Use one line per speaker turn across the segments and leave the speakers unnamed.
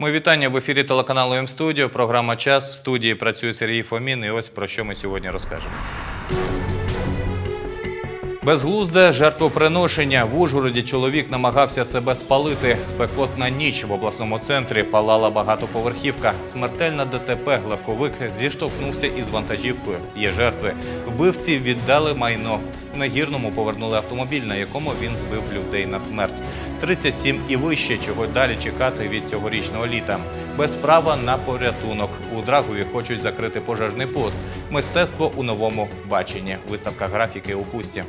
Мої вітання в ефірі телеканалу М-студіо. Програма Час в студії працює Сергій Фомін. І ось про що ми сьогодні розкажемо. Безглузде жертвоприношення в Ужгороді чоловік намагався себе спалити. Спекотна ніч в обласному центрі палала багатоповерхівка. Смертельна ДТП легковик зіштовхнувся із вантажівкою. Є жертви. Вбивці віддали майно. На гірному повернули автомобіль, на якому він збив людей на смерть. 37 і вище, чого далі чекати від цьогорічного літа. Без права на порятунок. У Драгові хочуть закрити пожежний пост. Мистецтво у новому баченні. Виставка графіки у хусті.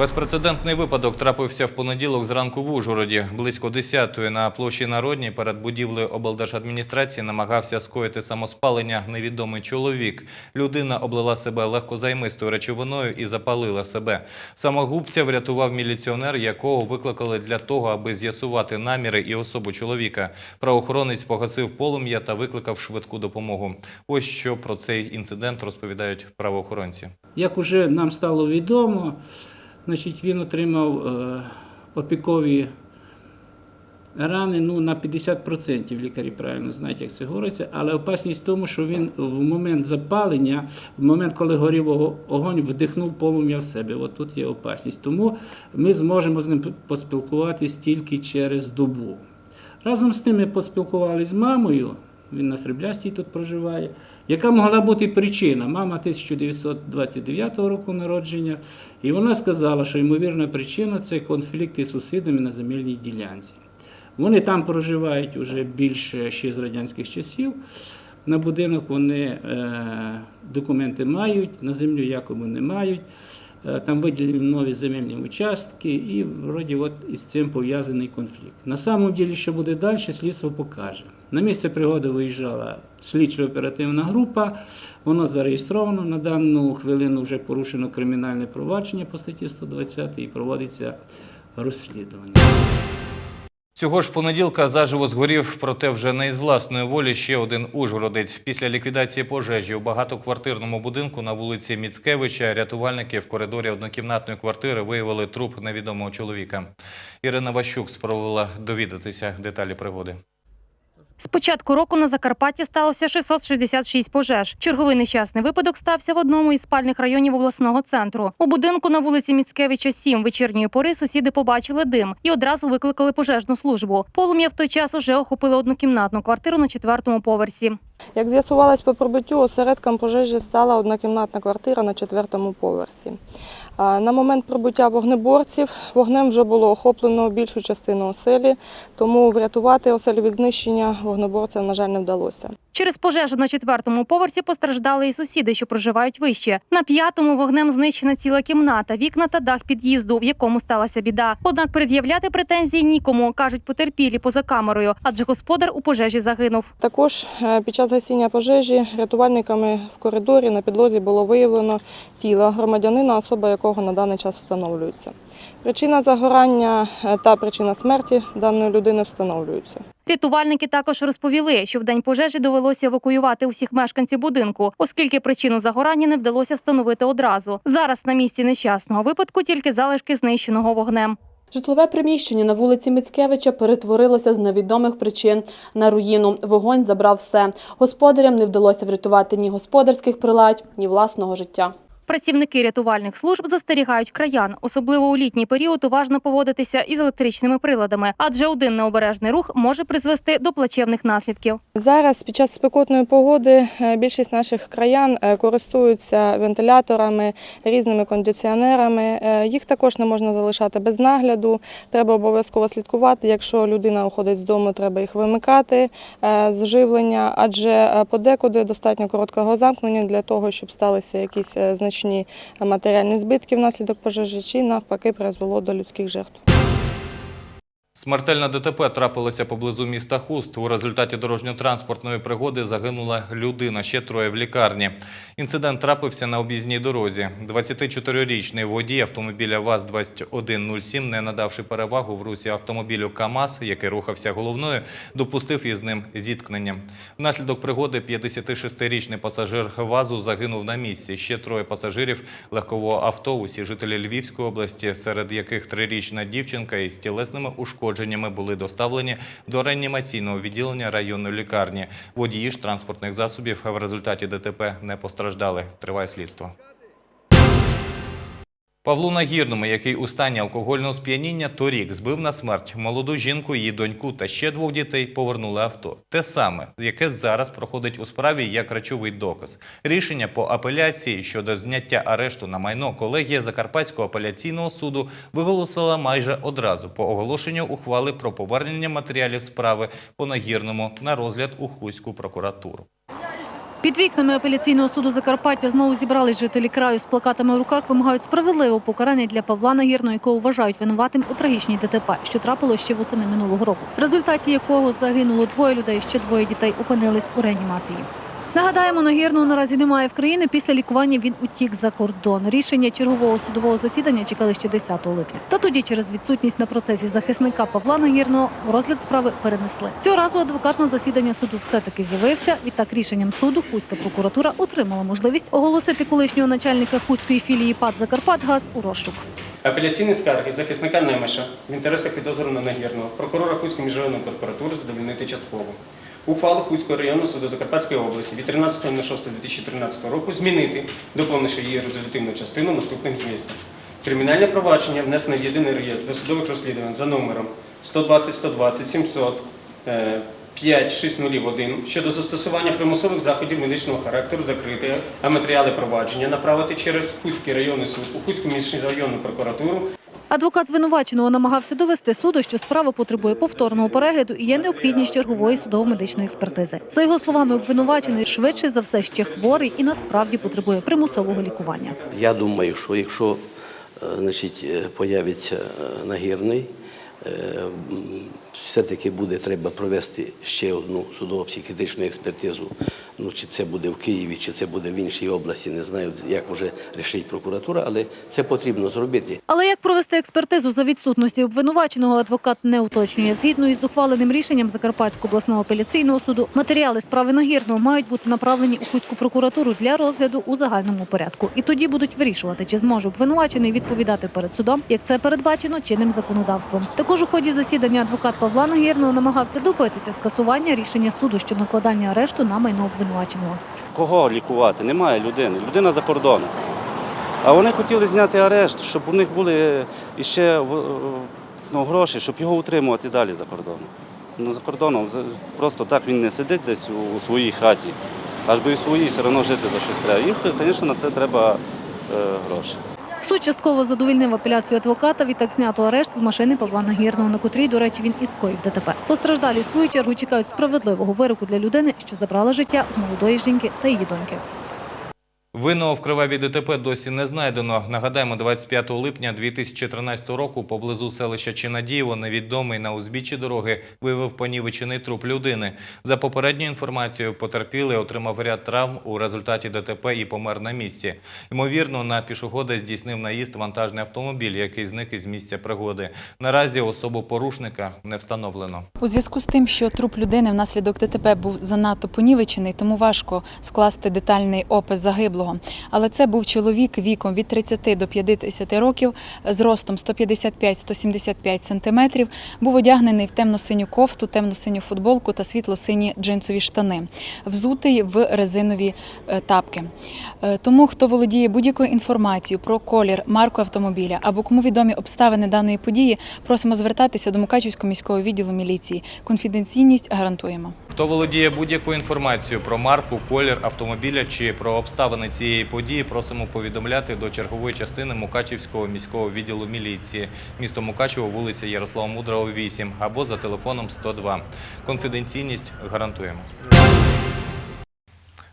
Безпрецедентний випадок трапився в понеділок зранку в Ужгороді. Близько 10-ї на площі Народній перед будівлею облдержадміністрації намагався скоїти самоспалення невідомий чоловік. Людина облила себе легкозаймистою речовиною і запалила себе. Самогубця врятував міліціонер, якого викликали для того, аби з'ясувати наміри і особу чоловіка. Правоохоронець погасив полум'я та викликав швидку допомогу. Ось що про цей інцидент розповідають правоохоронці.
Як уже нам стало відомо, значить, він отримав е, опікові рани ну, на 50%, лікарі правильно знають, як це говориться, але опасність в тому, що він в момент запалення, в момент, коли горів огонь, вдихнув полум'я в себе. От тут є опасність. Тому ми зможемо з ним поспілкуватись тільки через добу. Разом з тим ми поспілкувалися з мамою, він на Сріблястій тут проживає. Яка могла бути причина? Мама 1929 року народження, і вона сказала, що ймовірна причина це конфлікти з сусідами на земельній ділянці. Вони там проживають уже більше ще з радянських часів. На будинок вони е, документи мають, на землю якоби не мають. Е, Там виділені нові земельні участки, і вроді от із цим пов'язаний конфлікт. На самом ділі, що буде далі, слідство покаже. На місце пригоди виїжджала слідчо-оперативна група, воно зареєстровано. На дану хвилину вже порушено кримінальне провадження по статті 120 і проводиться розслідування.
Цього ж понеділка заживо згорів, проте вже не із власної волі ще один ужгородець. Після ліквідації пожежі у багатоквартирному будинку на вулиці Міцкевича рятувальники в коридорі однокімнатної квартири виявили труп невідомого чоловіка. Ірина Ващук спробувала довідатися деталі пригоди.
З початку року на Закарпатті сталося 666 пожеж. Черговий нещасний випадок стався в одному із спальних районів обласного центру. У будинку на вулиці Міцкевича 7 вечірньої пори сусіди побачили дим і одразу викликали пожежну службу. Полум'я в той час уже охопило однокімнатну квартиру на четвертому поверсі.
Як з'ясувалось по прибуттю, осередком пожежі стала однокімнатна квартира на четвертому поверсі. На момент прибуття вогнеборців вогнем вже було охоплено більшу частину оселі, тому врятувати оселю від знищення вогнеборцям, на жаль, не вдалося.
Через пожежу на четвертому поверсі постраждали і сусіди, що проживають вище. На п'ятому вогнем знищена ціла кімната, вікна та дах під'їзду, в якому сталася біда. Однак пред'являти претензії нікому, кажуть потерпілі поза камерою, адже господар у пожежі загинув.
Також е, під час гасіння пожежі рятувальниками в коридорі на підлозі було виявлено тіло громадянина, особа якого на даний час встановлюється. Причина загорання е, та причина смерті даної людини встановлюються.
Рятувальники також розповіли, що в день пожежі довелося евакуювати усіх мешканців будинку, оскільки причину загорання не вдалося встановити одразу. Зараз на місці нещасного випадку тільки залишки знищеного вогнем.
Житлове приміщення на вулиці Мицкевича перетворилося з невідомих причин на руїну. Вогонь забрав все. Господарям не вдалося врятувати ні господарських приладь, ні власного життя.
Працівники рятувальних служб застерігають краян, особливо у літній період уважно поводитися із електричними приладами, адже один необережний рух може призвести до плачевних наслідків.
Зараз під час спекотної погоди е, більшість наших краян е, користуються вентиляторами, різними кондиціонерами. Е, Їх також не можна залишати без нагляду. Треба обов'язково слідкувати. Якщо людина уходить з дому, треба їх вимикати з живлення, адже подекуди достатньо короткого замкнення для того, щоб сталися якісь е, значні матеріальні збитки внаслідок пожежі, чи навпаки призвело до людських жертв.
Смертельна ДТП трапилася поблизу міста Хуст. У результаті дорожньо-транспортної пригоди загинула людина, ще троє в лікарні. Інцидент трапився на об'їзній дорозі. 24-річний водій автомобіля ВАЗ-2107, не надавши перевагу в русі автомобілю КАМАЗ, який рухався головною, допустив із ним зіткнення. Внаслідок пригоди 56-річний пасажир ВАЗу загинув на місці. Ще троє пасажирів легкового авто, усі жителі Львівської області, серед яких трирічна дівчинка із тілесними ушкодженнями були доставлені до реанімаційного відділення районної лікарні. Водії ж транспортних засобів в результаті ДТП не постраждали. Триває слідство. Павлу Нагірному, який у стані алкогольного сп'яніння торік збив на смерть молоду жінку, її доньку та ще двох дітей, повернули авто. Те саме, яке зараз проходить у справі як речовий доказ. Рішення по апеляції щодо зняття арешту на майно колегія Закарпатського апеляційного суду виголосила майже одразу по оголошенню ухвали про повернення матеріалів справи по Нагірному на розгляд у Хуську прокуратуру.
Під вікнами апеляційного суду Закарпаття знову зібрались жителі краю з плакатами в руках, вимагають справедливого покарання для Павла Нагірного, якого вважають винуватим у трагічній ДТП, що трапило ще восени минулого року, в результаті якого загинуло двоє людей, ще двоє дітей опинились у реанімації. Нагадаємо, Нагірного наразі немає в країні. Після лікування він утік за кордон. Рішення чергового судового засідання чекали ще 10 липня. Та тоді, через відсутність на процесі захисника Павла Нагірного, розгляд справи перенесли. Цього разу адвокат на засідання суду все-таки з'явився. Відтак рішенням суду Хуська прокуратура отримала можливість оголосити колишнього начальника Хуської філії ПАД Закарпатгаз у розшук.
Апеляційні скарги захисника Немеша в інтересах підозрюваного Нагірного, прокурора Хуської міжрайонної прокуратури задовольнити частково. Ухвалу Хуського районного суду Закарпатської області від 13.06.2013 року змінити, доповнивши її резолютивну частину наступним змістом. Кримінальне провадження внесено в єдиний реєстр досудових розслідувань за номером 120 120 700 е, 5601 щодо застосування примусових заходів медичного характеру закрити, а матеріали провадження направити через Хуський районний суд у Хуську міжрайонну прокуратуру
Адвокат звинуваченого намагався довести суду, що справа потребує повторного перегляду і є необхідність чергової судово-медичної експертизи. За його словами, обвинувачений швидше за все ще хворий і насправді потребує примусового лікування.
Я думаю, що якщо е, значить, е, появиться е, нагірний, все-таки буде треба провести ще одну судово-психіатричну експертизу. Ну, чи це буде в Києві, чи це буде в іншій області, не знаю, як вже рішить прокуратура, але це потрібно зробити.
Але як провести експертизу за відсутності обвинуваченого, адвокат не уточнює. Згідно із ухваленим рішенням Закарпатського обласного апеляційного суду, матеріали справи Нагірного мають бути направлені у Хуську прокуратуру для розгляду у загальному порядку. І тоді будуть вирішувати, чи зможе обвинувачений відповідати перед судом, як це передбачено чинним законодавством. Також у ході засідання адвокат Павла Нагірного намагався добитися скасування рішення суду щодо накладання арешту на майно обвинуваченого.
Кого лікувати? Немає людини. Людина за кордоном. А вони хотіли зняти арешт, щоб у них були іще ну, гроші, щоб його утримувати далі за кордоном. Ну, за кордоном просто так він не сидить десь у своїй хаті. Аж би і своїй все одно жити за щось треба. Їм, звісно, на це треба е, гроші.
Суд частково задовільнив апеляцію адвоката. Відтак знято арешт з машини Павла Нагірного, на котрій, до речі, він і скоїв ДТП. Постраждалі в свою чергу чекають справедливого вироку для людини, що забрала життя молодої жінки та її доньки.
Винного в кривавій ДТП досі не знайдено. Нагадаємо, 25 липня 2013 року поблизу селища Чинадієво невідомий на узбіччі дороги виявив понівечений труп людини. За попередньою інформацією, потерпілий отримав ряд травм у результаті ДТП і помер на місці. Ймовірно, на пішохода здійснив наїзд вантажний автомобіль, який зник із місця пригоди. Наразі особу порушника не встановлено.
У зв'язку з тим, що труп людини внаслідок ДТП був занадто понівечений, тому важко скласти детальний опис загиблого. Але це був чоловік віком від 30 до 50 років, з ростом 155-175 сантиметрів, був одягнений в темно-синю кофту, темно-синю футболку та світло-сині джинсові штани, взутий в резинові е, тапки. Е, Тому, хто володіє будь-якою інформацією про колір, марку автомобіля або кому відомі обставини даної події, просимо звертатися до Мукачівського міського відділу міліції. Конфіденційність гарантуємо.
Хто володіє будь-якою інформацією про марку, колір автомобіля чи про обставини цієї події, просимо повідомляти до чергової частини Мукачівського міського відділу міліції. Місто Мукачево, вулиця Ярослава Мудрого, 8 або за телефоном 102. Конфіденційність гарантуємо.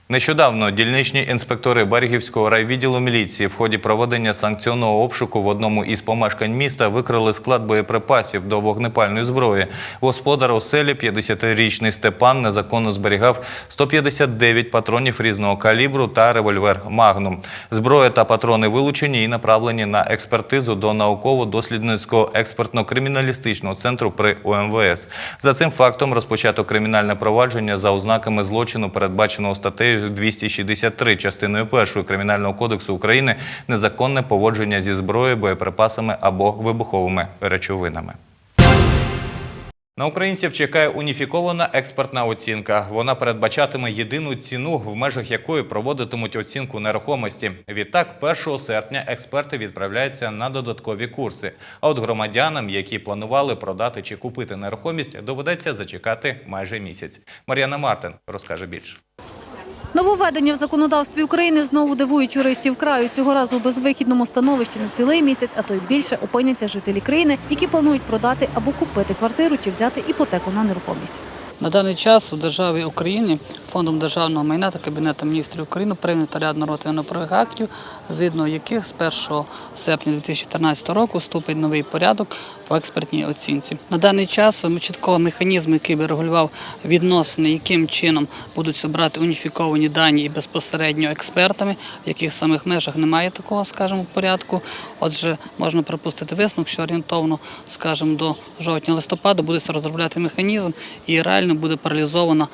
Нещодавно дільничні інспектори Берегівського райвідділу міліції в ході проведення санкціонного обшуку в одному із помешкань міста викрили склад боєприпасів до вогнепальної зброї. Господар у селі 50-річний Степан незаконно зберігав 159 патронів різного калібру та револьвер «Магнум». Зброя та патрони вилучені і направлені на експертизу до науково-дослідницького експертно-криміналістичного центру при УМВС. За цим фактом розпочато кримінальне провадження за ознаками злочину, передбаченого статтею 263 частиною 1 Кримінального кодексу України незаконне поводження зі зброєю, боєприпасами або вибуховими речовинами. На українців чекає уніфікована експертна оцінка. Вона передбачатиме єдину ціну, в межах якої проводитимуть оцінку нерухомості. Відтак, 1 серпня експерти відправляються на додаткові курси. А от громадянам, які планували продати чи купити нерухомість, доведеться зачекати майже місяць. Мар'яна Мартин розкаже більше.
Нововведення в законодавстві України знову дивують юристів краю. Цього разу у безвихідному становищі на цілий місяць, а то й більше опиняться жителі країни, які планують продати або купити квартиру чи взяти іпотеку на нерухомість.
На даний час у державі України фондом державного майна та Кабінетом міністрів України прийнято ряд нормативно-правових актів, згідно яких з 1 серпня 2014 року вступить новий порядок по експертній оцінці. На даний час ми чіткого механізму, який би регулював відносини, яким чином будуть зібрати уніфіковані дані і безпосередньо експертами, в яких самих межах немає такого, скажімо, порядку. Отже, можна припустити висновок, що орієнтовно, скажімо, до жовтня-листопада буде розробляти механізм і реально буде паралізована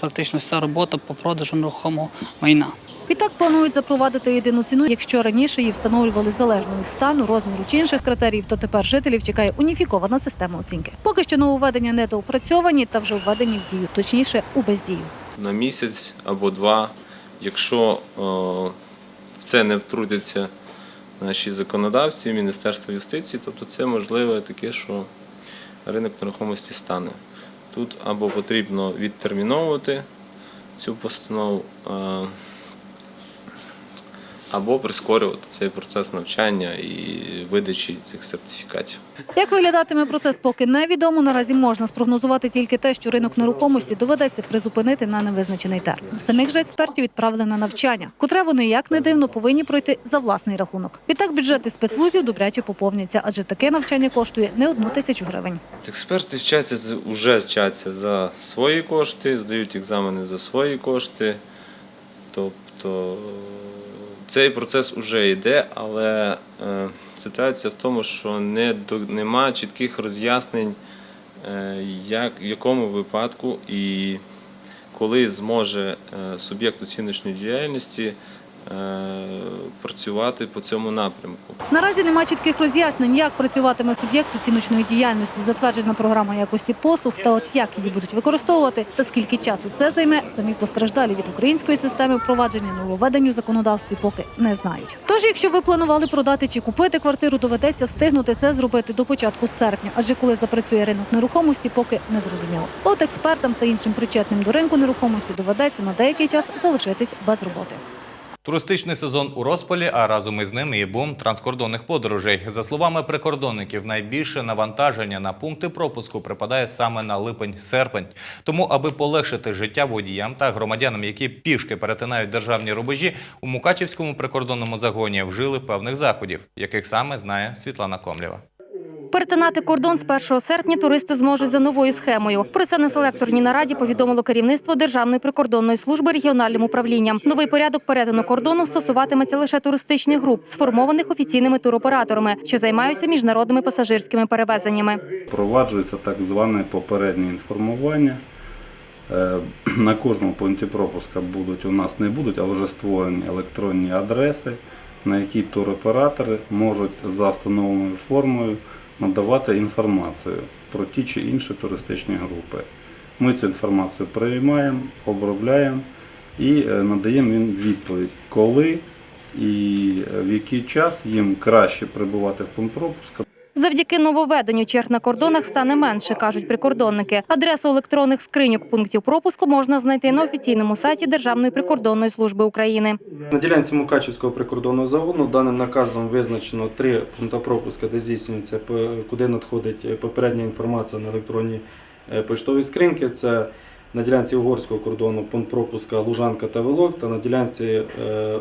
практично вся робота по продажу нерухомого майна.
Відтак планують запровадити єдину ціну. Якщо раніше її встановлювали залежно від стану, розміру чи інших критеріїв, то тепер жителів чекає уніфікована система оцінки. Поки що нововведення недоопрацьовані та вже введені в дію, точніше у бездію.
на місяць або два, якщо е, в це не втрутяться наші законодавці, Міністерство юстиції, тобто це можливе таке, що ринок нерухомості стане. Тут або потрібно відтерміновувати цю постанову, е, або прискорювати цей процес навчання і видачі цих сертифікатів.
Як виглядатиме процес, поки невідомо. Наразі можна спрогнозувати тільки те, що ринок нерухомості доведеться призупинити на невизначений термін. Самих же експертів відправили на навчання, котре вони як не дивно повинні пройти за власний рахунок. Відтак бюджети спецвузів добряче поповняться, адже таке навчання коштує не одну тисячу гривень.
Експерти вчаться вже вчаться за свої кошти, здають екзамени за свої кошти. Тобто цей процес вже йде, але е, ситуація в тому, що не нема чітких роз'яснень, е, як, в якому випадку і коли зможе е, суб'єкт оціночної діяльності працювати по цьому напрямку.
Наразі немає чітких роз'яснень, як працюватиме суб'єкт оціночної діяльності, затверджена програма якості послуг та от як її будуть використовувати та скільки часу це займе, самі постраждалі від української системи впровадження нововведень у законодавстві поки не знають. Тож, якщо ви планували продати чи купити квартиру, доведеться встигнути це зробити до початку серпня, адже коли запрацює ринок нерухомості, поки не зрозуміло. От експертам та іншим причетним до ринку нерухомості доведеться на деякий час залишитись без роботи.
Туристичний сезон у розпалі, а разом із ним і бум транскордонних подорожей. За словами прикордонників, найбільше навантаження на пункти пропуску припадає саме на липень-серпень. Тому, аби полегшити життя водіям та громадянам, які пішки перетинають державні рубежі, у Мукачівському прикордонному загоні вжили певних заходів, яких саме знає Світлана Комлєва.
Перетинати кордон з 1 серпня туристи зможуть за новою схемою. Про це на селекторній нараді повідомило керівництво Державної прикордонної служби регіональним управлінням. Новий порядок перетину кордону стосуватиметься лише туристичних груп, сформованих офіційними туроператорами, що займаються міжнародними пасажирськими перевезеннями.
Впроваджується так зване попереднє інформування. Е, На кожному пункті пропуска будуть у нас не будуть, а вже створені електронні адреси, на які туроператори можуть за встановленою формою надавати інформацію про ті чи інші туристичні групи. Ми цю інформацію приймаємо, обробляємо і е, надаємо їм відповідь, коли і е, в який час їм краще прибувати в пункт пропуска.
Завдяки нововведенню черг на кордонах стане менше, кажуть прикордонники. Адресу електронних скриньок пунктів пропуску можна знайти на офіційному сайті Державної прикордонної служби України.
На ділянці Мукачівського прикордонного загону даним наказом визначено три пункти пропуска, де здійснюється, куди надходить попередня інформація на електронні е, поштові скриньки. Це на ділянці угорського кордону пункт пропуска Лужанка та Велок, та на ділянці е, е,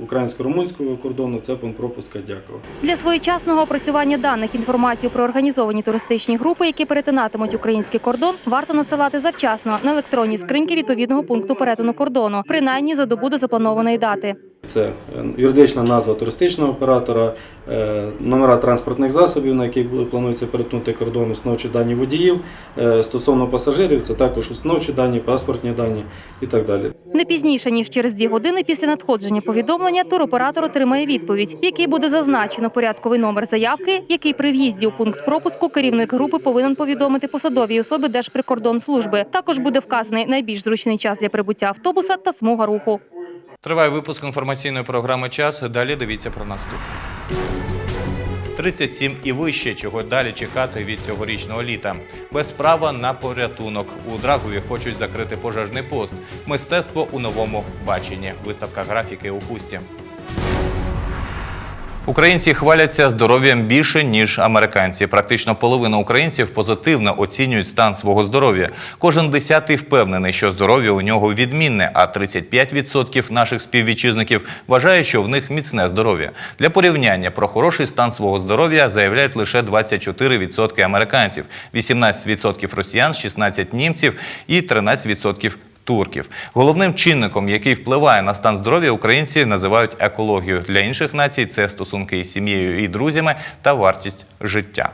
українсько-румунського кордону це пункт пропуска Дяково.
Для своєчасного опрацювання даних інформацію про організовані туристичні групи, які перетинатимуть український кордон, варто надсилати завчасно на електронні скриньки відповідного пункту перетину кордону, принаймні за добу до запланованої дати.
Це е, юридична назва туристичного оператора, е, номера транспортних засобів, на яких планується перетнути кордон, установчі дані водіїв. Е, Стосовно пасажирів, це також установчі дані, паспортні дані і так далі.
Не пізніше ніж через дві години після надходження повідомлення туроператор отримає відповідь, в якій буде зазначено порядковий номер заявки, який при в'їзді у пункт пропуску керівник групи повинен повідомити посадовій особи Держприкордонслужби. Також буде вказаний найбільш зручний час для прибуття автобуса та смуга руху.
Триває випуск інформаційної програми Час. Далі дивіться про наступне. 37 і вище, чого далі чекати від цьогорічного літа. Без права на порятунок. У Драгові хочуть закрити пожежний пост. Мистецтво у новому баченні. Виставка графіки у хусті. Українці хваляться здоров'ям більше ніж американці. Практично половина українців позитивно оцінюють стан свого здоров'я. Кожен десятий впевнений, що здоров'я у нього відмінне, а 35% наших співвітчизників вважає, що в них міцне здоров'я. Для порівняння про хороший стан свого здоров'я заявляють лише 24% американців, 18% росіян, 16% німців і 13% турків. Головним чинником, який впливає на стан здоров'я, українці називають екологію. Для інших націй це стосунки із сім'єю і друзями та вартість життя.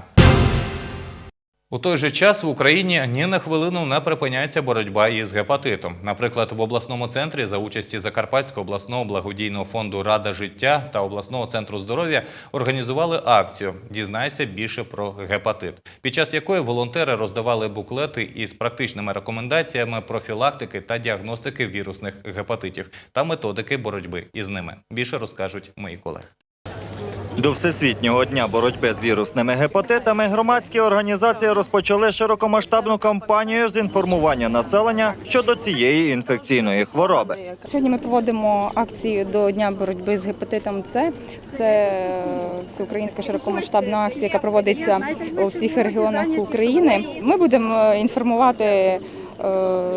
У той же час в Україні ні на хвилину не припиняється боротьба із гепатитом. Наприклад, в обласному центрі за участі Закарпатського обласного благодійного фонду Рада життя та обласного центру здоров'я організували акцію Дізнайся більше про гепатит, під час якої волонтери роздавали буклети із практичними рекомендаціями профілактики та діагностики вірусних гепатитів та методики боротьби із ними. Більше розкажуть мої колеги.
До Всесвітнього дня боротьби з вірусними гепатитами громадські організації розпочали широкомасштабну кампанію з інформування населення щодо цієї інфекційної хвороби.
Сьогодні ми проводимо акцію до Дня боротьби з гепатитом С. Це всеукраїнська широкомасштабна акція, яка проводиться у всіх регіонах України. Ми будемо е, інформувати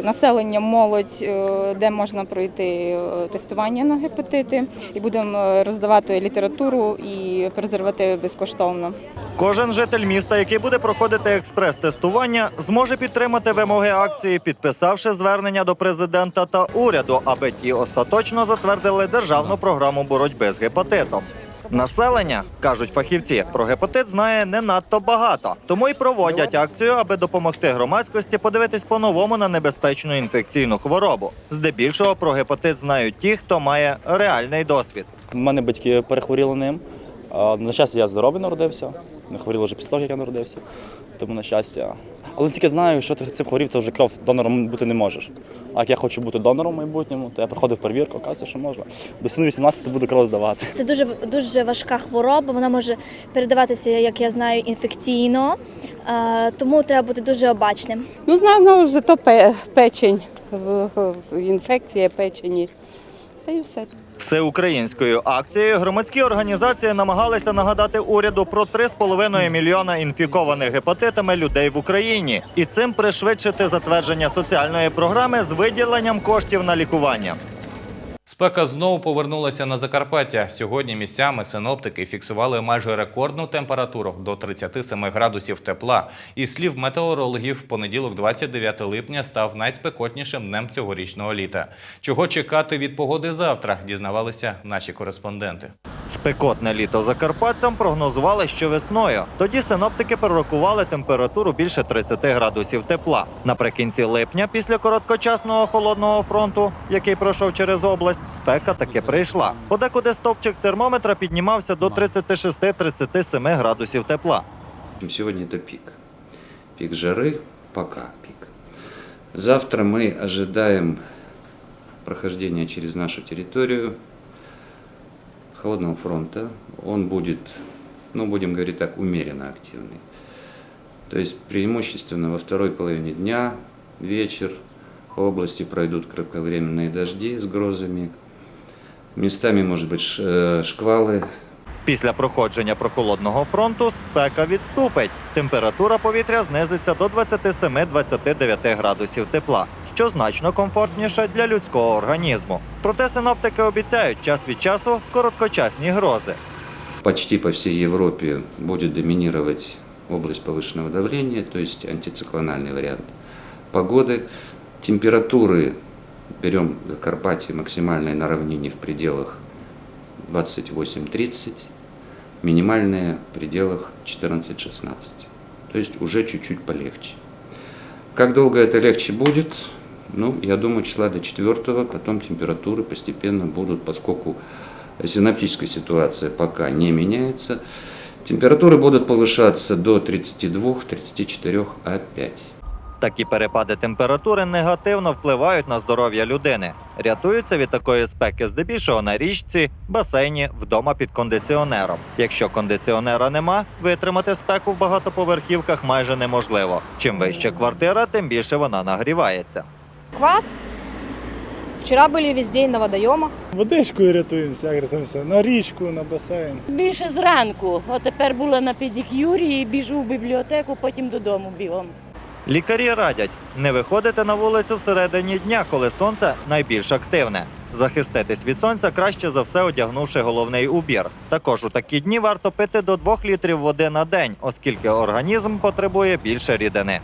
населення, молодь, е, де можна пройти е, тестування на гепатити, і будемо е, роздавати літературу і презервативи безкоштовно.
Кожен житель міста, який буде проходити експрес-тестування, зможе підтримати вимоги акції, підписавши звернення до президента та уряду, аби ті остаточно затвердили державну програму боротьби з гепатитом. Населення кажуть фахівці, про гепатит знає не надто багато, тому й проводять акцію, аби допомогти громадськості подивитись по-новому на небезпечну інфекційну хворобу. Здебільшого про гепатит знають ті, хто має реальний досвід.
У мене батьки перехворіли ним. На щастя, я здоровий народився. Не хворів вже після того, як я народився. Тому на щастя. Але тільки знаю, що ти цим хворів, то вже кров донором бути не можеш. А як я хочу бути донором в майбутньому, то я проходив перевірку, оказується, що можна. До сину 18 буду кров здавати.
Це дуже дуже важка хвороба. Вона може передаватися, як я знаю, інфекційно, Е, тому треба бути дуже обачним.
Ну, знаю, знову ж то печень, інфекція печені. Та й все.
Всеукраїнською акцією громадські організації намагалися нагадати уряду про 3,5 мільйона інфікованих гепатитами людей в Україні і цим пришвидшити затвердження соціальної програми з виділенням коштів на лікування.
Спека знову повернулася на Закарпаття. Сьогодні місцями синоптики фіксували майже рекордну температуру до 37 градусів тепла. Із слів метеорологів, понеділок, 29 липня, став найспекотнішим днем цьогорічного літа. Чого чекати від погоди завтра, дізнавалися наші кореспонденти.
Спекотне літо закарпатцям прогнозували ще весною. Тоді синоптики пророкували температуру більше 30 градусів тепла. Наприкінці липня, після короткочасного холодного фронту, який пройшов через область, спека таки прийшла. Подекуди стопчик термометра піднімався до 36-37 градусів тепла.
Сегодня это пик. Пик жары, пока пик. Завтра мы ожидаем прохождения через нашу территорию Холодного фронта. Он будет, ну будем говорить так, умеренно активный. То есть преимущественно во второй половине дня, вечер, по области пройдут кратковременные дожди с грозами. Местами, может быть, э, шквалы
Після проходження прохолодного фронту спека відступить. Температура повітря знизиться до 27-29 градусів тепла, що значно комфортніше для людського організму. Проте синоптики обіцяють час від часу короткочасні грози.
Почти по всей Европе будет доминировать область повышенного давления, то есть антициклональный вариант погоды. Температуры берем в Карпатии максимальные на равнине в пределах 28-30, минимальные в пределах 14-16. То есть уже чуть-чуть полегче. Как долго это легче будет? Ну, я думаю, числа до 4 потом температуры постепенно будут, поскольку синаптическая ситуация пока не меняется, температуры будут повышаться до 32-34 опять.
Такі перепади температури негативно впливають на здоров'я людини. Рятуються від такої спеки здебільшого на річці, басейні, вдома під кондиціонером. Якщо кондиціонера нема, витримати спеку в багатоповерхівках майже неможливо. Чим вище квартира, тим більше вона нагрівається.
Квас. Вчера были весь день на водоемах.
Водичкою рятуємося, як рятуємося, на річку, на басейн.
Більше зранку. От тепер була на педикюрі, біжу в бібліотеку, потім додому бігом.
Лікарі радять не виходити на вулицю всередині дня, коли сонце найбільш активне. Захиститись від сонця краще за все одягнувши головний убір. Також у такі дні варто пити до 2 літрів води на день, оскільки організм потребує більше рідини.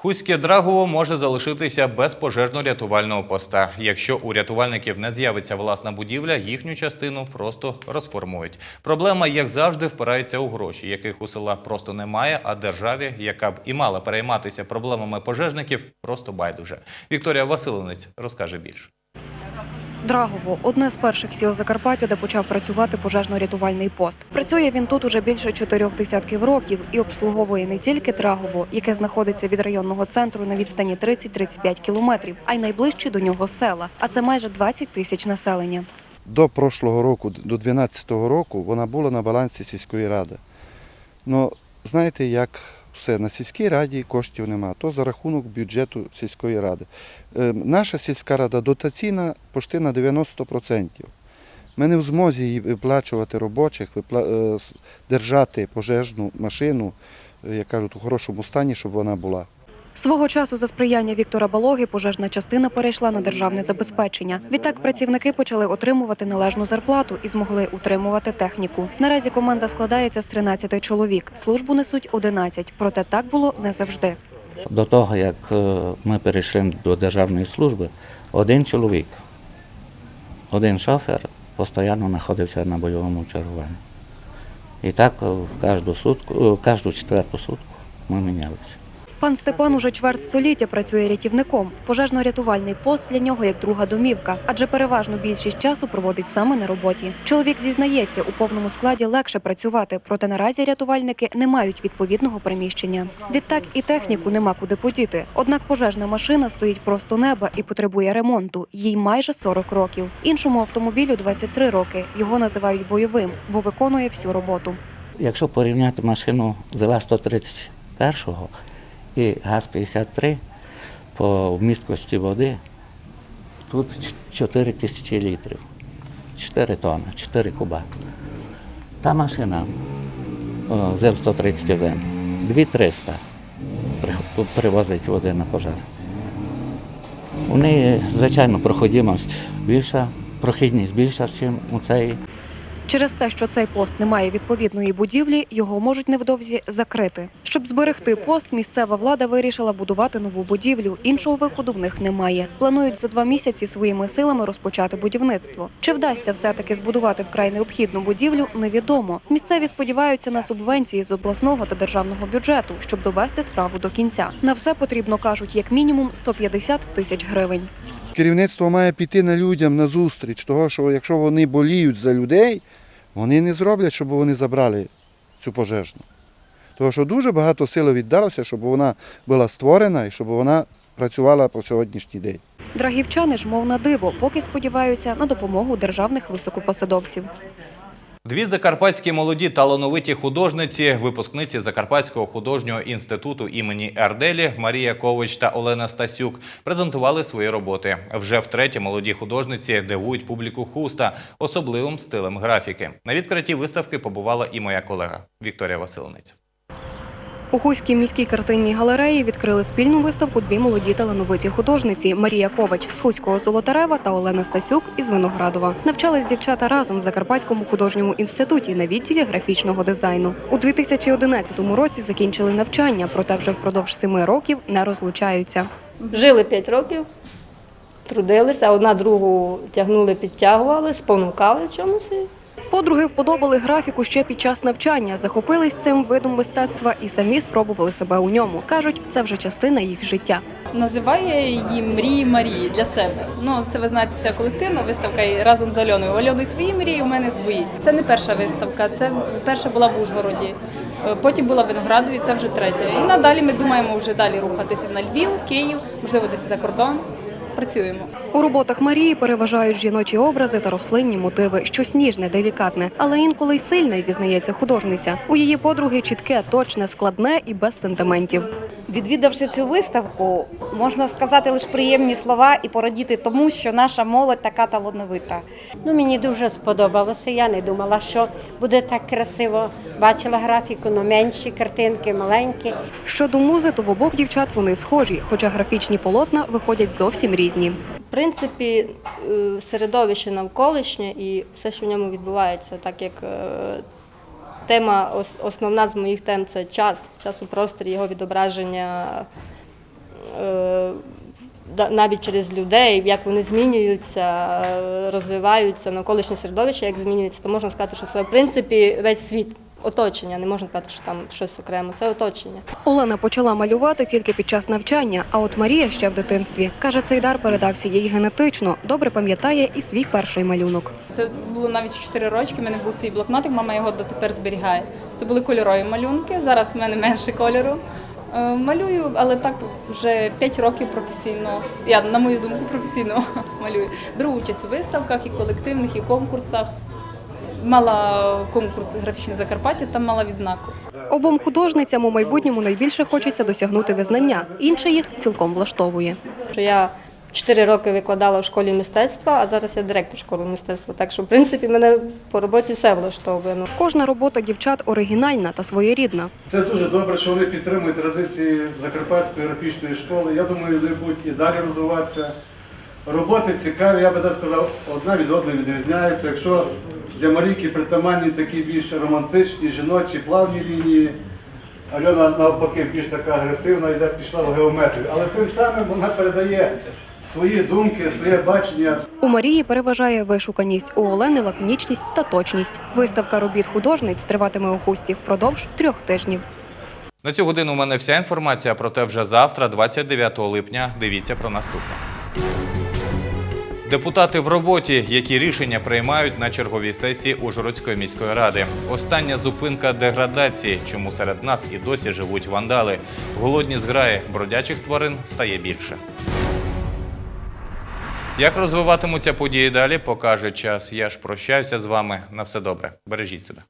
Хуське Драгово може залишитися без пожежно-рятувального поста. Якщо у рятувальників не з'явиться власна будівля, їхню частину просто розформують. Проблема, як завжди, впирається у гроші, яких у села просто немає, а державі, яка б і мала перейматися проблемами пожежників, просто байдуже. Вікторія Василинець розкаже більше.
Драгово одне з перших сіл Закарпаття, де почав працювати пожежно-рятувальний пост. Працює він тут уже більше чотирьох десятків років і обслуговує не тільки Драгово, яке знаходиться від районного центру на відстані 30-35 кілометрів, а й найближчі до нього села. А це майже 20 тисяч населення.
До прошлого року, до 2012 року, вона була на балансі сільської ради. Ну, знаєте, як все, на сільській раді коштів нема, то за рахунок бюджету сільської ради. Е, Наша сільська рада дотаційна почти на 90%. Ми не в змозі їй виплачувати робочих, е, держати пожежну машину, е, як кажуть, у хорошому стані, щоб вона була.
Свого часу за сприяння Віктора Балоги пожежна частина перейшла на державне забезпечення. Відтак працівники почали отримувати належну зарплату і змогли утримувати техніку. Наразі команда складається з 13 чоловік. Службу несуть 11, проте так було не завжди.
До того, як е, ми перейшли до державної служби, один чоловік, один шофер постійно знаходився на бойовому чергуванні. І так е, кожну сутку, е, кожну четверту сутку ми мінялися.
Пан Степан уже чверть століття працює рятівником. Пожежно-рятувальний пост для нього як друга домівка, адже переважну більшість часу проводить саме на роботі. Чоловік зізнається, у повному складі легше працювати, проте наразі рятувальники не мають відповідного приміщення. Відтак і техніку нема куди подіти. Однак пожежна машина стоїть просто неба і потребує ремонту. Їй майже 40 років. Іншому автомобілю 23 роки. Його називають бойовим, бо виконує всю роботу.
Якщо порівняти машину ЗЛА-131 і ГАЗ-53 по вмісткості води, тут 4 тисячі літрів, 4 тонни, 4 куба. Та машина ЗЛ-131 2300 прих- привозить води на пожар. У неї, звичайно, проходимость більша, прохідність більша, ніж у цієї.
Через те, що цей пост не має відповідної будівлі, його можуть невдовзі закрити. Щоб зберегти пост, місцева влада вирішила будувати нову будівлю. Іншого виходу в них немає. Планують за два місяці своїми силами розпочати будівництво. Чи вдасться все-таки збудувати вкрай необхідну будівлю, невідомо. Місцеві сподіваються на субвенції з обласного та державного бюджету, щоб довести справу до кінця. На все потрібно кажуть як мінімум 150 тисяч гривень.
Керівництво має піти на людям на зустріч, того, що якщо вони боліють за людей, вони не зроблять, щоб вони забрали цю пожежну. Тому що дуже багато сил віддалося, щоб вона була створена і щоб вона працювала по сьогоднішній день.
Драгівчани ж, мов на диво, поки сподіваються на допомогу державних високопосадовців.
Дві закарпатські молоді талановиті художниці, випускниці Закарпатського художнього інституту імені Ерделі Марія Кович та Олена Стасюк презентували свої роботи. Вже втретє молоді художниці дивують публіку хуста особливим стилем графіки. На відкритті виставки побувала і моя колега Вікторія Василинець.
У Хуській міській картинній галереї відкрили спільну виставку дві молоді талановиті художниці Марія Ковач з Хуського Золотарева та Олена Стасюк із Виноградова. Навчались дівчата разом в Закарпатському художньому інституті на відділі графічного дизайну. У 2011 році закінчили навчання, проте вже впродовж семи років не розлучаються.
Жили 5 років, трудилися, одна другу тягнули, підтягували, спонукали чомусь.
Подруги вподобали графіку ще під час навчання, захопились цим видом мистецтва і самі спробували себе у ньому. кажуть, це вже частина їх життя.
Називає її мрії Марії для себе. Ну це ви знаєте, це колективна виставка і разом з Альоною. Альони свої мрії, у мене свої. Це не перша виставка, це перша була в Ужгороді. е, Потім була в Виноградові, це вже третя. І надалі ми думаємо вже далі рухатися на Львів, Київ, можливо, десь за кордон. Працюємо.
У роботах Марії переважають жіночі образи та рослинні мотиви, щось ніжне, делікатне, але інколи й сильне, зізнається художниця. У її подруги чітке, точне, складне і без сентиментів.
Відвідавши цю виставку, можна сказати лише приємні слова і порадіти тому, що наша молодь така талановита.
Ну, мені дуже сподобалося. Я не думала, що буде так красиво. Бачила графіку, але менші картинки, маленькі.
Щодо музи, то в обох дівчат вони схожі, хоча графічні полотна виходять зовсім різні.
В принципі, е, середовище навколишнє і все, що в ньому відбувається, так як е, тема, основна з моїх тем це час, час у просторі, його відображення е, навіть через людей, як вони змінюються, е, розвиваються, навколишнє середовище, як змінюється, то можна сказати, що це в принципі весь світ. Оточення, не можна сказати, що там щось окремо, це оточення.
Олена почала малювати тільки під час навчання, а от Марія ще в дитинстві. Каже, цей дар передався їй генетично. Добре пам'ятає і свій перший малюнок.
Це було навіть у 4 рочки. У мене був свій блокнотик, мама його дотепер зберігає. Це були кольорові малюнки. Зараз в мене менше кольору. Е, Малюю, але так вже 5 років професійно. Я на мою думку професійно малюю. Беру участь у виставках і колективних, і конкурсах. Мала конкурс графічне Закарпаття, там мала відзнаку.
Обом художницям у майбутньому найбільше хочеться досягнути визнання. Інше їх цілком влаштовує.
Я 4 роки викладала в школі мистецтва, а зараз я директор школи мистецтва. Так що, в принципі, мене по роботі все влаштовує. Ну,
Кожна робота дівчат оригінальна та своєрідна.
Це дуже добре, що вони підтримують традиції Закарпатської графічної школи. Я думаю, вони будуть і далі розвиватися. Роботи цікаві, я би так сказав, одна від одної відрізняється. Якщо для Марійки притаманні такі більш романтичні, жіночі, плавні лінії, Альона навпаки більш така агресивна, йде пішла в геометрію. Але тим самим вона передає свої думки, своє бачення.
У Марії переважає вишуканість, у Олени лаконічність та точність. Виставка робіт художниць триватиме у хусті впродовж трьох тижнів.
На цю годину у мене вся інформація, проте вже завтра, 29 липня, дивіться про наступне. Депутати в роботі, які рішення приймають на черговій сесії Ужгородської міської ради. Остання зупинка деградації, чому серед нас і досі живуть вандали. Голодні зграї бродячих тварин стає більше. Як розвиватимуться події далі, покаже час. Я ж прощаюся з вами. На все добре. Бережіть себе.